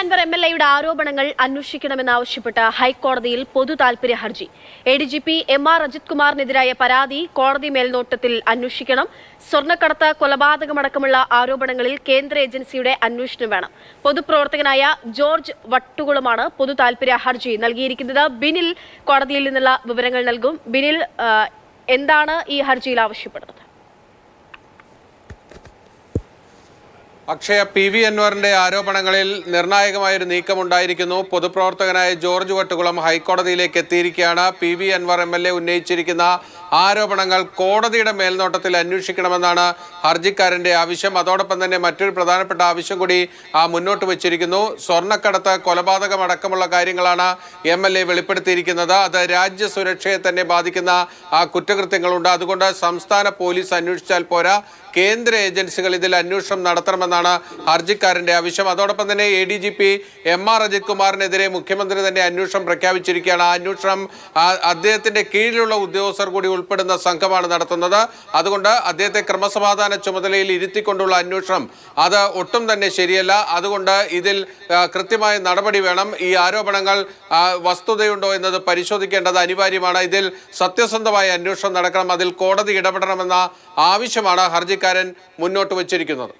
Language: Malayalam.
അൻവർ എം എൽ എയുടെ ആരോപണങ്ങൾ അന്വേഷിക്കണമെന്നാവശ്യപ്പെട്ട് ഹൈക്കോടതിയിൽ പൊതു താൽപര്യ ഹർജി. A D G P M R Ajith കുമാറിനെതിരായ പരാതി കോടതി മേൽനോട്ടത്തിൽ അന്വേഷിക്കണം. സ്വർണക്കടത്ത് കൊലപാതകമടക്കമുള്ള ആരോപണങ്ങളിൽ കേന്ദ്ര ഏജൻസിയുടെ അന്വേഷണം വേണം. പൊതുപ്രവർത്തകനായ ജോർജ് വട്ടുകുളമാണ് പൊതു താൽപര്യ ഹർജി നൽകിയിരിക്കുന്നത്. ബിനിൽ കോടതിയിൽ നിന്നുള്ള വിവരങ്ങൾ നൽകും. ബിനിൽ എന്താണ് ഈ ഹർജിയിൽ ആവശ്യപ്പെടുന്നത്? അക്ഷയ പി വി അൻവറിന്റെ ആരോപണങ്ങളിൽ നിർണായകമായൊരു നീക്കമുണ്ടായിരിക്കുന്നു. പൊതുപ്രവർത്തകനായ ജോർജ് വട്ടുകുളം ഹൈക്കോടതിയിലേക്ക് എത്തിയിരിക്കുകയാണ്. P V Anvar M L A ഉന്നയിച്ചിരിക്കുന്ന ആരോപണങ്ങൾ കോടതിയുടെ മേൽനോട്ടത്തിൽ അന്വേഷിക്കണമെന്നാണ് ഹർജിക്കാരന്റെ ആവശ്യം. അതോടൊപ്പം തന്നെ മറ്റൊരു പ്രധാനപ്പെട്ട ആവശ്യം കൂടി മുന്നോട്ട് വച്ചിരിക്കുന്നു. സ്വർണക്കടത്ത് കൊലപാതകം അടക്കമുള്ള കാര്യങ്ങളാണ് എം എൽ എ വെളിപ്പെടുത്തിയിരിക്കുന്നത്. അത് രാജ്യ സുരക്ഷയെ തന്നെ ബാധിക്കുന്ന ആ, കുറ്റകൃത്യങ്ങളുണ്ട്. അതുകൊണ്ട് സംസ്ഥാന പോലീസ് അന്വേഷിച്ചാൽ പോരാ. കേന്ദ്ര ഏജൻസികൾ ഇതിൽ അന്വേഷണം നടത്തണമെന്നാണ് ഹർജിക്കാരന്റെ ആവശ്യം. അതോടൊപ്പം തന്നെ A D G P M R Ajith കുമാറിനെതിരെ മുഖ്യമന്ത്രി തന്നെ അന്വേഷണം പ്രഖ്യാപിച്ചിരിക്കുകയാണ്. ആ അന്വേഷണം അദ്ദേഹത്തിന്റെ കീഴിലുള്ള ഉദ്യോഗസ്ഥർ കൂടി ഉൾപ്പെടുന്ന സംഘമാണ് നടത്തുന്നത്. അതുകൊണ്ട് അദ്ദേഹത്തെ ക്രമസമാധാന ചുമതലയിൽ ഇരുത്തിക്കൊണ്ടുള്ള അന്വേഷണം അത് ഒട്ടും തന്നെ ശരിയല്ല. അതുകൊണ്ട് ഇതിൽ കൃത്യമായ നടപടി വേണം. ഈ ആരോപണങ്ങൾ വസ്തുതയുണ്ടോ എന്നത് പരിശോധിക്കേണ്ടത് അനിവാര്യമാണ്. ഇതിൽ സത്യസന്ധമായ അന്വേഷണം നടക്കണം. അതിൽ കോടതി ഇടപെടണമെന്ന ആവശ്യമാണ് ഹർജിക്കാരൻ മുന്നോട്ട് വച്ചിരിക്കുന്നത്.